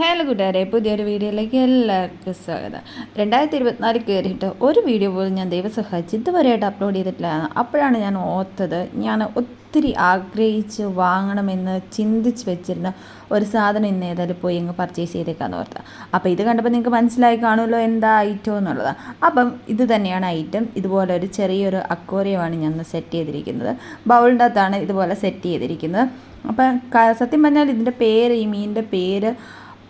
Hello കൂട്ടുകാരെ പുതിയൊരു വീഡിയോയിലേക്ക് എല്ലാവർക്കും സ്വാഗതം. രണ്ടായിരത്തി ഇരുപത്തിനാല് കയറിയിട്ട് ഒരു വീഡിയോ പോലും ഞാൻ ദൈവം സഹായിച്ച് ഇതുവരെയായിട്ട് അപ്ലോഡ് ചെയ്തിട്ടില്ല. അപ്പോഴാണ് ഞാൻ ഓർത്തത് ഞാൻ ഒത്തിരി ആഗ്രഹിച്ച് വാങ്ങണമെന്ന് ചിന്തിച്ച് വെച്ചിരുന്ന ഒരു സാധനം ഇന്ന് ഏതായാലും പോയി അങ്ങ് പർച്ചേസ് ചെയ്തേക്കാന്ന് ഓർത്ത. അപ്പോൾ ഇത് കണ്ടപ്പോൾ നിങ്ങൾക്ക് മനസ്സിലായി കാണുമല്ലോ എന്താ ഐറ്റം എന്നുള്ളത്. അപ്പം ഇത് തന്നെയാണ് ഐറ്റം ഇതുപോലെ ഒരു ചെറിയൊരു അക്വോറിയമാണ് ഞാൻ സെറ്റ് ചെയ്തിരിക്കുന്നത്. ബൗളിന്റെ അകത്താണ് ഇതുപോലെ സെറ്റ് ചെയ്തിരിക്കുന്നത്. അപ്പം സത്യം പറഞ്ഞാൽ ഇതിന്റെ പേര് ഈ മീനിന്റെ പേര്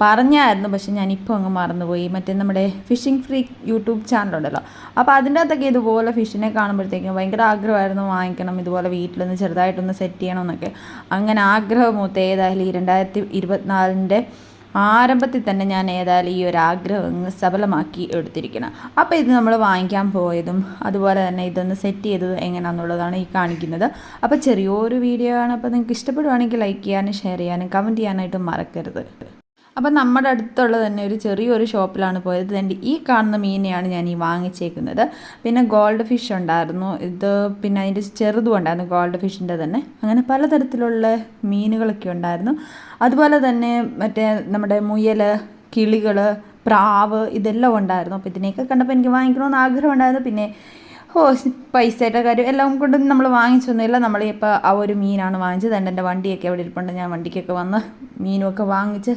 പറഞ്ഞായിരുന്നു പക്ഷെ ഞാനിപ്പോൾ അങ്ങ് മറന്നുപോയി. മറ്റേ നമ്മുടെ ഫിഷിംഗ് ഫ്രീ യൂട്യൂബ് ചാനലുണ്ടല്ലോ അപ്പോൾ അതിന്റെ അകത്തൊക്കെ ഇതുപോലെ ഫിഷിനെ കാണുമ്പോഴത്തേക്കും ഭയങ്കര ആഗ്രഹമായിരുന്നു വാങ്ങിക്കണം ഇതുപോലെ വീട്ടിലൊന്ന് ചെറുതായിട്ടൊന്ന് സെറ്റ് ചെയ്യണമെന്നൊക്കെ അങ്ങനെ ആഗ്രഹമൂത്ത് ഏതായാലും ഈ രണ്ടായിരത്തി ഇരുപത്തിനാലിന്റെ ആരംഭത്തിൽ തന്നെ ഞാൻ ഏതായാലും ഈ ഒരു ആഗ്രഹം സഫലമാക്കി എടുത്തിരിക്കണം. അപ്പോൾ ഇത് നമ്മൾ വാങ്ങിക്കാൻ പോയതും അതുപോലെ തന്നെ ഇതൊന്ന് സെറ്റ് ചെയ്തത് എങ്ങനെയാണെന്നുള്ളതാണ് ഈ കാണിക്കുന്നത്. അപ്പോൾ ചെറിയൊരു വീഡിയോ ആണ്. അപ്പോൾ നിങ്ങൾക്ക് ഇഷ്ടപ്പെടുവാണെങ്കിൽ ലൈക്ക് ചെയ്യാനും ഷെയർ ചെയ്യാനും കമന്റ് ചെയ്യാനായിട്ടും മറക്കരുത്. അപ്പം നമ്മുടെ അടുത്തുള്ള തന്നെ ഒരു ചെറിയൊരു ഷോപ്പിലാണ് പോയത്. എന്റെ ഈ കാണുന്ന മീനെയാണ് ഞാൻ ഈ വാങ്ങിച്ചേക്കുന്നത്. പിന്നെ ഗോൾഡ് ഫിഷ് ഉണ്ടായിരുന്നു. ഇത് പിന്നെ അതിന്റെ ചെറുതും ഉണ്ടായിരുന്നു ഗോൾഡ് ഫിഷിന്റെ തന്നെ. അങ്ങനെ പലതരത്തിലുള്ള മീനുകളൊക്കെ ഉണ്ടായിരുന്നു. അതുപോലെ തന്നെ മറ്റേ നമ്മുടെ മുയൽ കിളികൾ പ്രാവ് ഇതെല്ലാം ഉണ്ടായിരുന്നു. അപ്പോൾ ഇതിനെയൊക്കെ കണ്ടപ്പോൾ എനിക്ക് വാങ്ങിക്കണമെന്ന് ആഗ്രഹം ഉണ്ടായിരുന്നു പിന്നെ ഓ പൈസയുടെ കാര്യം എല്ലാം കൊണ്ടും നമ്മൾ വാങ്ങിച്ചൊന്നുമില്ല. നമ്മളിപ്പോൾ ആ ഒരു മീനാണ് വാങ്ങിച്ചത്. എന്റെ വണ്ടിയൊക്കെ അവിടെ ഇരിപ്പുണ്ട്. ഞാൻ വണ്ടിക്കൊക്കെ വന്ന് മീനുമൊക്കെ വാങ്ങിച്ച്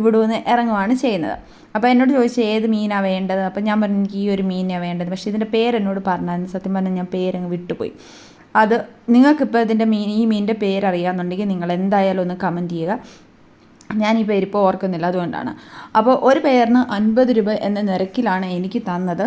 ഇവിടെ നിന്ന് ഇറങ്ങുവാണ് ചെയ്യുന്നത്. അപ്പോൾ എന്നോട് ചോദിച്ചു ഏത് മീനാണ് വേണ്ടത്? അപ്പോൾ ഞാൻ പറഞ്ഞു എനിക്ക് ഈ ഒരു മീനാണ് വേണ്ടത്. പക്ഷേ ഇതിന്റെ പേരെന്നോട് പറഞ്ഞായിരുന്നു സത്യം പറഞ്ഞാൽ ഞാൻ പേരങ്ങ് വിട്ടുപോയി. അത് നിങ്ങൾക്കിപ്പോൾ ഇതിന്റെ മീൻ ഈ മീനിന്റെ പേരറിയാമെന്നുണ്ടെങ്കിൽ നിങ്ങൾ എന്തായാലും ഒന്ന് കമന്റ് ചെയ്യുക. ഞാൻ ഈ പേരിപ്പോൾ ഓർക്കുന്നില്ല അതുകൊണ്ടാണ്. അപ്പോൾ ഒരു പേരിന് അൻപത് രൂപ എന്ന നിരക്കിലാണ് എനിക്ക് തന്നത്.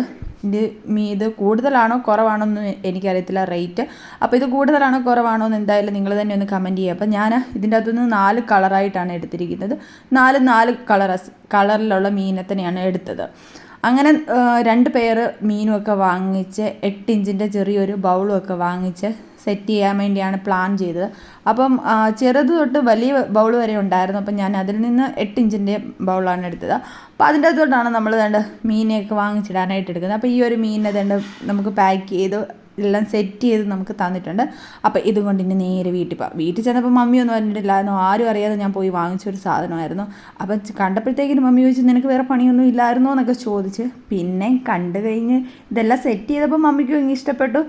മീ ഇത് കൂടുതലാണോ കുറവാണോ എന്ന് എനിക്കറിയത്തില്ല റേറ്റ്. അപ്പോൾ ഇത് കൂടുതലാണോ കുറവാണോ എന്ന് എന്തായാലും നിങ്ങൾ തന്നെ ഒന്ന് കമന്റ് ചെയ്യുക. അപ്പോൾ ഞാൻ ഇതിന്റെ അകത്തുനിന്ന് നാല് കളറായിട്ടാണ് എടുത്തിരിക്കുന്നത്. നാല് നാല് കളറസ് കളറിലുള്ള മീനെ തന്നെയാണ് എടുത്തത്. അങ്ങനെ രണ്ട് പേര് മീനുമൊക്കെ വാങ്ങിച്ച് എട്ട് ഇഞ്ചിന്റെ ചെറിയൊരു ബൗളും ഒക്കെ വാങ്ങിച്ച് സെറ്റ് ചെയ്യാൻ വേണ്ടിയാണ് പ്ലാൻ ചെയ്തത്. അപ്പം ചെറുത് തൊട്ട് വലിയ ബൗൾ വരെ ഉണ്ടായിരുന്നു. അപ്പം ഞാൻ അതിൽ നിന്ന് എട്ട് ഇഞ്ചിന്റെ ബൗളാണ് എടുത്തത്. അപ്പോൾ അതിന്റെ അകത്തോട്ടാണ് നമ്മൾ വേണ്ട മീനെയൊക്കെ വാങ്ങിച്ചിടാനായിട്ട് എടുക്കുന്നത്. അപ്പോൾ ഈ ഒരു മീനിനെ തന്നെ നമുക്ക് പാക്ക് ചെയ്ത് എല്ലാം സെറ്റ് ചെയ്ത് നമുക്ക് തന്നിട്ടുണ്ട്. അപ്പോൾ ഇതുകൊണ്ട് ഇനി നേരെ വീട്ടിൽ പോകാം വീട്ടിൽ ചെന്നപ്പോൾ മമ്മിയൊന്നും പറഞ്ഞിട്ടില്ലായിരുന്നു ആരും അറിയാതെ ഞാൻ പോയി വാങ്ങിച്ചൊരു സാധനമായിരുന്നു. അപ്പം കണ്ടപ്പോഴത്തേക്കിനും മമ്മി ചോദിച്ചു നിനക്ക് വേറെ പണിയൊന്നും ഇല്ലായിരുന്നോ? എന്നൊക്കെ ചോദിച്ച് പിന്നെ കണ്ടു കഴിഞ്ഞ് ഇതെല്ലാം സെറ്റ് ചെയ്തപ്പോൾ മമ്മിക്കും ഇങ്ങനെ ഇഷ്ടപ്പെട്ടു.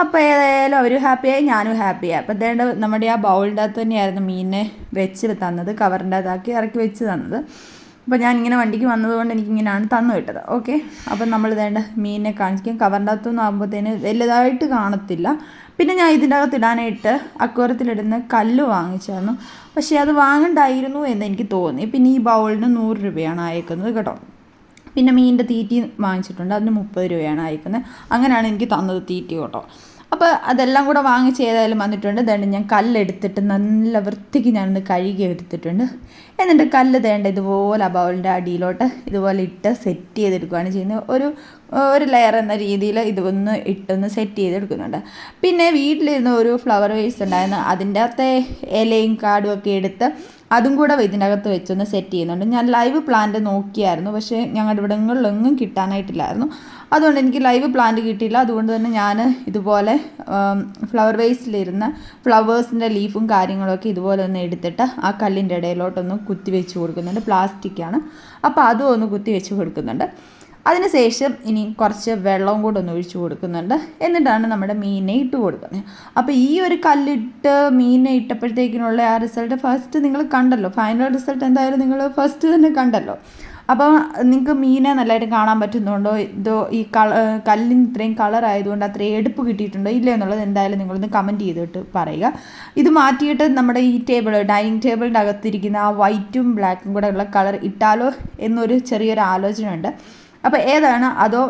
അപ്പോൾ ഏതായാലും അവരും ഹാപ്പിയായി ഞാനും ഹാപ്പിയായി. അപ്പോൾ അതേണ്ട നമ്മുടെ ആ ബൗളിന്റെ അകത്ത് തന്നെയായിരുന്നു മീനിനെ വെച്ച് തന്നത് കവറിന്റെ അകത്താക്കി ഇറക്കി വെച്ച് തന്നത്. അപ്പോൾ ഞാൻ ഇങ്ങനെ വണ്ടിക്ക് വന്നതുകൊണ്ട് എനിക്ക് ഇങ്ങനെയാണ് തന്നു വിട്ടത് ഓക്കെ അപ്പം നമ്മൾ വേണ്ട മീനിനെ കാണിക്കും. കവറിന്റെ അകത്തൊന്നും ആകുമ്പോഴത്തേന് വലുതായിട്ട് കാണത്തില്ല. പിന്നെ ഞാൻ ഇതിന്റെ അകത്ത് ഇടാനായിട്ട് അക്വറത്തിലിടുന്ന കല്ല് വാങ്ങിച്ചായിരുന്നു. പക്ഷേ അത് വാങ്ങണ്ടായിരുന്നു എന്ന് എനിക്ക് തോന്നി. പിന്നെ ഈ ബൗളിന് നൂറ് രൂപയാണ് അയക്കുന്നത് കേട്ടോ. പിന്നെ മീനിന്റെ തീറ്റി വാങ്ങിച്ചിട്ടുണ്ട്. അതിന് മുപ്പത് രൂപയാണ് അയക്കുന്നത്. അങ്ങനെയാണ് എനിക്ക് തന്നത് തീറ്റി കേട്ടോ. അപ്പോൾ അതെല്ലാം കൂടെ വാങ്ങിച്ച് ഏതായാലും വന്നിട്ടുണ്ട്. ഇതാണ് ഞാൻ കല്ലെടുത്തിട്ട് നല്ല വൃത്തിക്ക് ഞാനൊന്ന് കഴുകി എടുത്തിട്ടുണ്ട്. എന്നിട്ട് കല്ല് തേണ്ട ഇതുപോലെ ആ ബൗളിന്റെ അടിയിലോട്ട് ഇതുപോലെ ഇട്ട് സെറ്റ് ചെയ്തെടുക്കുകയാണ് ചെയ്യുന്നത്. ഒരു ഒരു ലെയർ എന്ന രീതിയിൽ ഇതൊന്ന് ഇട്ടൊന്ന് സെറ്റ് ചെയ്തെടുക്കുന്നുണ്ട്. പിന്നെ വീട്ടിലിരുന്ന് ഒരു ഫ്ലവർ വേസ് ഉണ്ടായിരുന്നു. അതിന്റെ അകത്തെ ഇലയും കാടും ഒക്കെ എടുത്ത് അതും കൂടെ ഇതിനകത്ത് വെച്ചൊന്ന് സെറ്റ് ചെയ്യുന്നുണ്ട്. ഞാൻ ലൈവ് പ്ലാന്റ് നോക്കിയായിരുന്നു. പക്ഷേ ഞങ്ങളുടെ ഇവിടങ്ങളിലൊന്നും കിട്ടാനായിട്ടില്ലായിരുന്നു. അതുകൊണ്ട് എനിക്ക് ലൈവ് പ്ലാന്റ് കിട്ടിയില്ല. അതുകൊണ്ട് തന്നെ ഞാൻ ഇതുപോലെ ഫ്ലവർ വേസ്റ്റിലിരുന്ന ഫ്ലവേഴ്സിന്റെ ലീഫും കാര്യങ്ങളൊക്കെ ഇതുപോലെ ഒന്ന് എടുത്തിട്ട് ആ കല്ലിന്റെ ഇടയിലോട്ടൊന്ന് കുത്തി വെച്ച് കൊടുക്കുന്നുണ്ട് പ്ലാസ്റ്റിക്കാണ് അപ്പോൾ അതും ഒന്ന് കുത്തി വെച്ച് കൊടുക്കുന്നുണ്ട്. അതിനുശേഷം ഇനി കുറച്ച് വെള്ളവും കൂടെ ഒന്ന് ഒഴിച്ചു കൊടുക്കുന്നുണ്ട്. എന്നിട്ടാണ് നമ്മുടെ മീനെ ഇട്ട് കൊടുക്കുന്നത്. അപ്പോൾ ഈ ഒരു കല്ലിട്ട് മീനെ ഇട്ടപ്പോഴത്തേക്കിനുള്ള ആ റിസൾട്ട് ഫസ്റ്റ് നിങ്ങൾ കണ്ടല്ലോ. ഫൈനൽ റിസൾട്ട് എന്തായാലും നിങ്ങൾ ഫസ്റ്റ് തന്നെ കണ്ടല്ലോ. അപ്പോൾ നിങ്ങൾക്ക് മീനെ നല്ലതായിട്ട് കാണാൻ പറ്റുന്നുണ്ടോ? ഇതോ ഈ കള കല്ലിന് ഇത്രയും കളർ ആയതുകൊണ്ട് അത്രയും എടുപ്പ് കിട്ടിയിട്ടുണ്ടോ? ഇല്ല എന്നുള്ളത് എന്തായാലും നിങ്ങളൊന്ന് കമന്റ് ചെയ്തിട്ട് പറയുക. ഇത് മാറ്റിയിട്ട് നമ്മുടെ ഈ ടേബിൾ ഡൈനിങ് ടേബിളിന്റെ അകത്തിരിക്കുന്ന ആ വൈറ്റും ബ്ലാക്കും കൂടെ ഉള്ള കളർ ഇട്ടാലോ എന്നൊരു ചെറിയൊരു ആലോചന ഉണ്ട് അപ്പോൾ ഏതാണ്? അതോ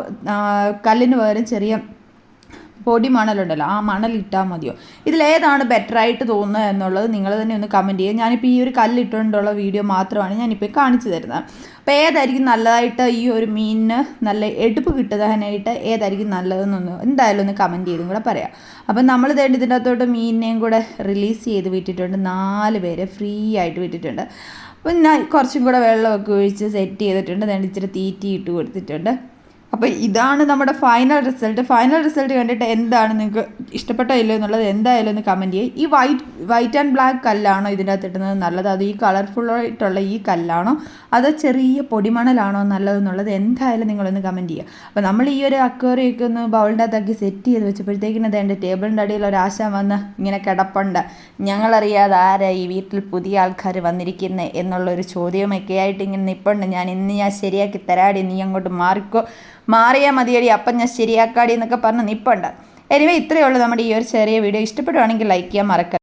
കല്ലിന് പകരം ചെറിയ പൊടി മണലുണ്ടല്ലോ ആ മണൽ ഇട്ടാൽ മതിയോ? ഇതിലേതാണ് ബെറ്ററായിട്ട് തോന്നുന്നത് എന്നുള്ളത് നിങ്ങൾ തന്നെ ഒന്ന് കമന്റ് ചെയ്യുക. ഞാനിപ്പോൾ ഈ ഒരു കല്ലിട്ടുകൊണ്ടുള്ള വീഡിയോ മാത്രമാണ് ഞാനിപ്പോൾ കാണിച്ചു തരുന്നത്. അപ്പോൾ ഏതായിരിക്കും നല്ലതായിട്ട് ഈ ഒരു മീനിന് നല്ല എടുപ്പ് കിട്ടുന്നതിനായിട്ട് ഏതായിരിക്കും നല്ലതെന്നൊന്ന് എന്തായാലും ഒന്ന് കമന്റ് ചെയ്തും കൂടെ പറയാം. അപ്പം നമ്മൾ തേണ്ടി ഇതിന്റെ അകത്തോട്ട് മീനിനെയും കൂടെ റിലീസ് ചെയ്ത് വിട്ടിട്ടുണ്ട്. നാല് പേരെ ഫ്രീ ആയിട്ട് വിട്ടിട്ടുണ്ട്. അപ്പം ഞാൻ കുറച്ചും കൂടെ വെള്ളമൊക്കെ ഒഴിച്ച് സെറ്റ് ചെയ്തിട്ടുണ്ട്. ഞാൻ ഇച്ചിരി തീറ്റി ഇട്ട് കൊടുത്തിട്ടുണ്ട്. അപ്പോൾ ഇതാണ് നമ്മുടെ ഫൈനൽ റിസൾട്ട് ഫൈനൽ റിസൾട്ട് കണ്ടിട്ട് എന്താണ് നിങ്ങൾക്ക് ഇഷ്ടപ്പെട്ടോ എന്നുള്ളത് എന്തായാലും ഒന്ന് കമന്റ് ചെയ്യുക ഈ വൈറ്റ് വൈറ്റ് ആൻഡ് ബ്ലാക്ക് കല്ലാണോ ഇതിന്റെ അകത്ത് ഇട്ടുന്നത് നല്ലത്? അത് ഈ കളർഫുള്ളായിട്ടുള്ള ഈ കല്ലാണോ? അതോ ചെറിയ പൊടിമണലാണോ നല്ലതെന്നുള്ളത് എന്തായാലും നിങ്ങളൊന്ന് കമന്റ് ചെയ്യുക അപ്പോൾ നമ്മൾ ഈ ഒരു അക്വേറിയൊക്കെ ഒന്ന് ബൗളിന്റെ അകത്താക്കി സെറ്റ് ചെയ്ത് വെച്ചപ്പോഴത്തേക്കിന് എന്റെ ടേബിളിന്റെ അടിയിൽ ഒരാശ വന്ന് ഇങ്ങനെ കിടപ്പുണ്ട്. ഞങ്ങളറിയാതെ ആരാ ഈ വീട്ടിൽ പുതിയ ആൾക്കാർ വന്നിരിക്കുന്നത് എന്നുള്ളൊരു ചോദ്യമൊക്കെ ആയിട്ട് ഇങ്ങനെ നിൽപ്പുണ്ട് ഞാൻ ഇന്ന് ഞാൻ ശരിയാക്കി തരാടി നീ അങ്ങോട്ട് മാറിക്കോ. മാറിയാൽ മതിയടി അപ്പം ഞാൻ ശരിയാക്കാടി എന്നൊക്കെ പറഞ്ഞ് നിൽപ്പുണ്ട് എനിവേ ഇത്രയേ ഉള്ളൂ നമ്മുടെ ഈ ഒരു ചെറിയ വീഡിയോ. ഇഷ്ടപ്പെടുവാണെങ്കിൽ ലൈക്ക് ചെയ്യാൻ മറക്കരുത്.